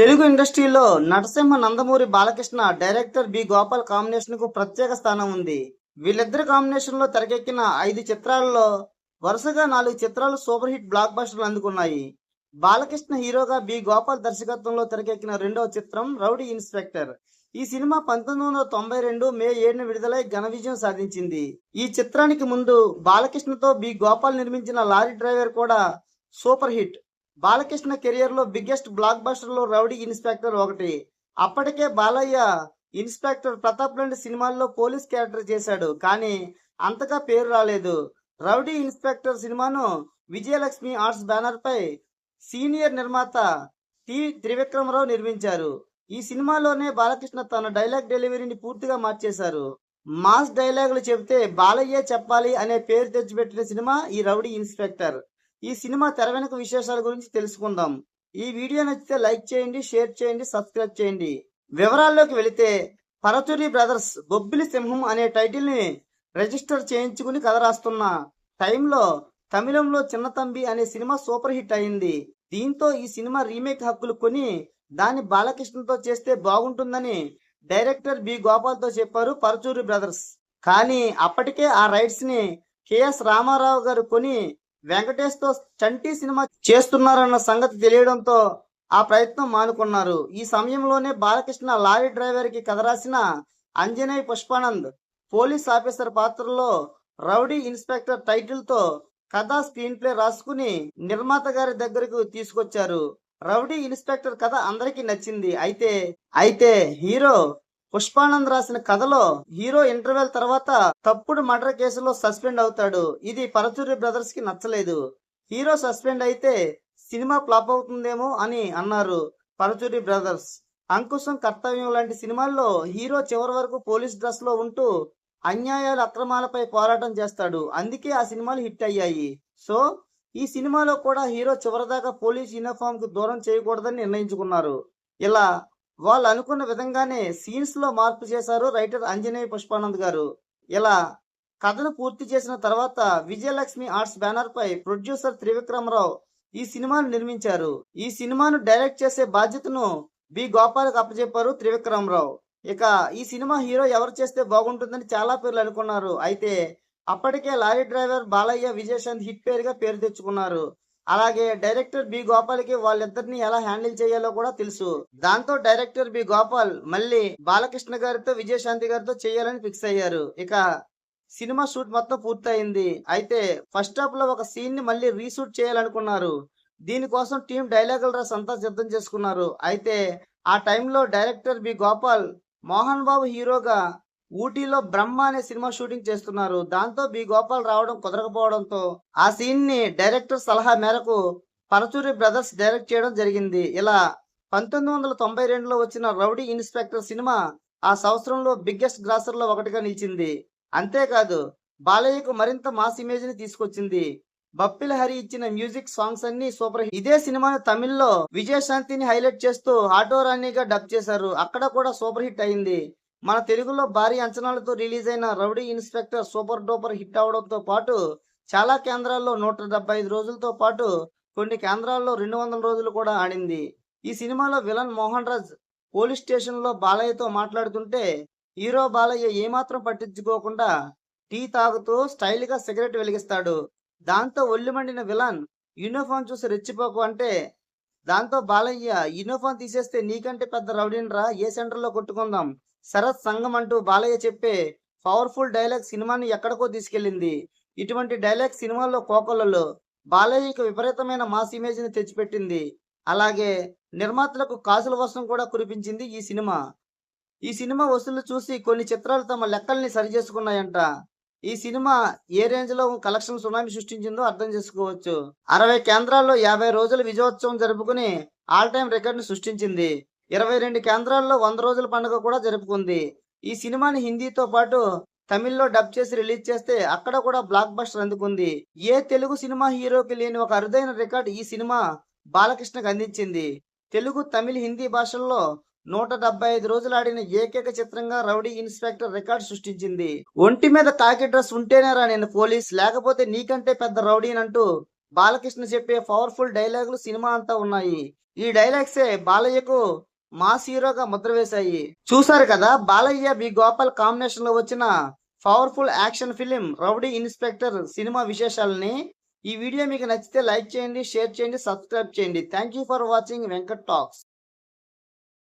తెలుగు ఇండస్ట్రీలో Natasimha Nandamuri Balakrishna director B Gopal కాంబినేషన్కు ప్రత్యేక స్థానం ఉంది. వీళ్ళిద్దరి కాంబినేషన్లో తెరకెక్కిన ఐదు చిత్రాలలో వరుసగా నాలుగు చిత్రాలు సూపర్ హిట్ బ్లాక్ బస్టర్లు అందుకున్నాయి. బాలకృష్ణ హీరోగా బి గోపాల్ దర్శకత్వంలో తెరకెక్కిన రెండవ చిత్రం రౌడీ ఇన్స్పెక్టర్. ఈ సినిమా పంతొమ్మిది వందల తొంభై రెండు మే ఏడున విడుదలై ఘన విజయం సాధించింది. ఈ చిత్రానికి ముందు బాలకృష్ణతో బి గోపాల్ నిర్మించిన లారీ డ్రైవర్ కూడా సూపర్ హిట్. బాలకృష్ణ కెరియర్లో బిగ్గెస్ట్ బ్లాక్ బస్టర్లో రౌడీ ఇన్స్పెక్టర్ ఒకటి. అప్పటికే బాలయ్య ఇన్స్పెక్టర్ ప్రతాప్ లాంటి సినిమాల్లో పోలీస్ క్యారెక్టర్ చేశాడు కానీ అంతగా పేరు రాలేదు. రౌడీ ఇన్స్పెక్టర్ సినిమాను విజయలక్ష్మి ఆర్ట్స్ బ్యానర్ పై సీనియర్ నిర్మాత టి. త్రివిక్రమరావు నిర్మించారు. ఈ సినిమాలోనే బాలకృష్ణ తన డైలాగ్ డెలివరీని పూర్తిగా మార్చేశారు. మాస్ డైలాగులు చెబితే బాలయ్యే చెప్పాలి అనే పేరు తెచ్చిపెట్టిన సినిమా ఈ రౌడీ ఇన్స్పెక్టర్. ఈ సినిమా తెర వెనుక విశేషాల గురించి తెలుసుకుందాం. ఈ వీడియో నచ్చితే లైక్ చేయండి షేర్ చేయండి సబ్స్క్రైబ్ చేయండి. వివరాల్లోకి వెళితే పరచూరి బ్రదర్స్ బొబ్బిలి సింహం అనే టైటిల్ని రిజిస్టర్ చేయించుకుని కథ రాస్తున్న టైంలో తమిళంలో చిన్నతంబి అనే సినిమా సూపర్ హిట్ అయింది. దీంతో ఈ సినిమా రీమేక్ హక్కులు కొని దాన్ని బాలకృష్ణతో చేస్తే బాగుంటుందని డైరెక్టర్ బి గోపాల్తో చెప్పారు పరచూరి బ్రదర్స్. కానీ అప్పటికే ఆ రైట్స్ని కెఎస్ రామారావు గారు కొని వెంకటేష్తో చంటి సినిమా చేస్తున్నారన్న సంగతి తెలియడంతో ఆ ప్రయత్నం మానుకున్నారు. ఈ సమయంలోనే బాలకృష్ణ లారీ డ్రైవర్కి కథ రాసిన అంజనేయ పుష్పానంద్ పోలీస్ ఆఫీసర్ పాత్రలో రౌడీ ఇన్స్పెక్టర్ టైటిల్తో కథ స్క్రీన్ ప్లే రాసుకుని నిర్మాత గారి దగ్గరకు తీసుకొచ్చారు. రౌడీ ఇన్స్పెక్టర్ కథ అందరికీ నచ్చింది. అయితే అయితే హీరో పుష్పానంద్ రాసిన కథలో హీరో ఇంటర్వెల్ తర్వాత తప్పుడు మర్డర్ కేసులో సస్పెండ్ అవుతాడు. ఇది పరచూరి బ్రదర్స్కి నచ్చలేదు. హీరో సస్పెండ్ అయితే సినిమా ఫ్లాప్ అవుతుందేమో అని అన్నారు పరచూరి బ్రదర్స్. అంకుశం కర్తవ్యం లాంటి సినిమాల్లో హీరో చివరి వరకు పోలీస్ డ్రెస్లో ఉంటూ అన్యాయాల అక్రమాలపై పోరాటం చేస్తాడు. అందుకే ఆ సినిమాలు హిట్ అయ్యాయి. సో ఈ సినిమాలో కూడా హీరో చివరిదాకా పోలీస్ యూనిఫామ్కు దూరం చేయకూడదని నిర్ణయించుకున్నారు. ఇలా వాళ్ళు అనుకున్న విధంగానే సీన్స్లో మార్పు చేశారు రైటర్ అంజనేయ పుష్పానంద్ గారు. ఇలా కథను పూర్తి చేసిన తర్వాత విజయలక్ష్మి ఆర్ట్స్ బ్యానర్ పై ప్రొడ్యూసర్ త్రివిక్రమరావు ఈ సినిమాను నిర్మించారు. ఈ సినిమాను డైరెక్ట్ చేసే బాధ్యతను బి. గోపాలకు అప్పచెప్పారు త్రివిక్రమరావు. ఇక ఈ సినిమా హీరో ఎవరు చేస్తే బాగుంటుందని చాలా పేర్లు అనుకున్నారు. అయితే అప్పటికే lorry driver Balayya Vijayashanti hit పేరుగా పేరు తెచ్చుకున్నారు. అలాగే డైరెక్టర్ బి గోపాల్కి వాళ్ళిద్దరిని ఎలా హ్యాండిల్ చేయాలో కూడా తెలుసు. దాంతో డైరెక్టర్ బి గోపాల్ మళ్ళీ బాలకృష్ణ గారితో విజయశాంతి గారితో చేయాలని ఫిక్స్ అయ్యారు. ఇక సినిమా షూట్ మొత్తం పూర్తయింది. అయితే ఫస్ట్ హాఫ్లో ఒక సీన్ని మళ్ళీ రీషూట్ చేయాలనుకున్నారు. దీనికోసం టీం డైలాగుల రాసి అంతా సిద్ధం చేసుకున్నారు. అయితే ఆ టైంలో డైరెక్టర్ బి గోపాల్ మోహన్ బాబు హీరోగా ఊటీలో బ్రహ్మ అనే సినిమా షూటింగ్ చేస్తున్నారు. దాంతో బి గోపాల్ రావడం కుదరకపోవడంతో ఆ సీన్ని డైరెక్టర్ సలహా మేరకు పరచూరి బ్రదర్స్ డైరెక్ట్ చేయడం జరిగింది. ఇలా పంతొమ్మిది వందల తొంభై రెండులో వచ్చిన రౌడీ ఇన్స్పెక్టర్ సినిమా ఆ సంవత్సరంలో బిగ్గెస్ట్ గ్రాసర్లో ఒకటిగా నిలిచింది. అంతేకాదు బాలయ్యకు మరింత మాస్ ఇమేజ్ని తీసుకొచ్చింది. బప్పిల హరి ఇచ్చిన మ్యూజిక్ సాంగ్స్ అన్ని సూపర్ హిట్. ఇదే సినిమాను తమిళ్ళో విజయశాంతిని హైలైట్ చేస్తూ ఆటో రాణిగా డబ్ చేశారు. అక్కడ కూడా సూపర్ హిట్ అయింది. మన తెలుగులో భారీ అంచనాలతో రిలీజ్ అయిన rowdy inspector super duper hit అవడంతో పాటు చాలా కేంద్రాల్లో నూట డెబ్బై ఐదు రోజులతో పాటు కొన్ని కేంద్రాల్లో రెండు వందల రోజులు కూడా ఆడింది. ఈ సినిమాలో విలన్ మోహన్ రాజ్ పోలీస్ స్టేషన్లో బాలయ్యతో మాట్లాడుతుంటే హీరో బాలయ్య ఏమాత్రం పట్టించుకోకుండా టీ తాగుతూ స్టైల్గా సిగరెట్ వెలిగిస్తాడు. దాంతో ఒళ్ళు మండిన విలన్ యూనిఫామ్ చూసి రెచ్చిపోకు అంటే దాంతో బాలయ్య యూనిఫామ్ తీసేస్తే నీకంటే పెద్ద రౌడీనరా ఏ సెంటర్లో కొట్టుకుందాం శరత్ సంఘం అంటూ బాలయ్య చెప్పే పవర్ఫుల్ డైలాగ్ సినిమాని ఎక్కడికో తీసుకెళ్ళింది. ఇటువంటి డైలాగ్ సినిమాల్లో కోకొల్లలో బాలయ్యకు విపరీతమైన మాస్ ఇమేజ్ని తెచ్చిపెట్టింది. అలాగే నిర్మాతలకు కాసుల వర్షం కూడా కురిపించింది ఈ సినిమా. ఈ సినిమా వసూళ్ళు చూసి కొన్ని చిత్రాలు తమ లెక్కల్ని సరిచేసుకున్నాయంట. ఈ సినిమా ఏ రేంజ్లో కలెక్షన్ సునామీ సృష్టించిందో అర్థం చేసుకోవచ్చు. అరవై కేంద్రాల్లో యాభై రోజుల విజయోత్సవం జరుపుకుని ఆల్ టైమ్ రికార్డును సృష్టించింది. ఇరవై రెండు కేంద్రాల్లో వంద రోజుల పండుగ కూడా జరుపుకుంది. ఈ సినిమాని హిందీతో పాటు తమిళ్ళో డబ్ చేసి రిలీజ్ చేస్తే అక్కడ కూడా బ్లాక్ బస్టర్ అందుకుంది. ఏ తెలుగు సినిమా హీరోకి లేని ఒక అరుదైన రికార్డ్ ఈ సినిమా బాలకృష్ణకు అందించింది. తెలుగు తమిళ హిందీ భాషల్లో నూట డెబ్బై ఐదు రోజులు ఆడిన ఏకైక చిత్రంగా రౌడీ ఇన్స్పెక్టర్ రికార్డ్ సృష్టించింది. ఒంటి మీద కాకి డ్రెస్ ఉంటేనేరా నేను పోలీస్ లేకపోతే నీకంటే పెద్ద రౌడీనంటూ బాలకృష్ణ చెప్పే పవర్ఫుల్ డైలాగులు సినిమా అంతా ఉన్నాయి. ఈ డైలాగ్సే బాలయ్యకు మాస్ హీరోగా ముద్ర వేశాయి. చూసారు కదా బాలయ్య బి గోపాల్ కాంబినేషన్లో వచ్చిన powerful action film rowdy inspector cinema విశేషాలని ఈ వీడియో మీకు నచ్చితే లైక్ చేయండి షేర్ చేయండి సబ్స్క్రైబ్ చేయండి. Thank you for watching Venkat talks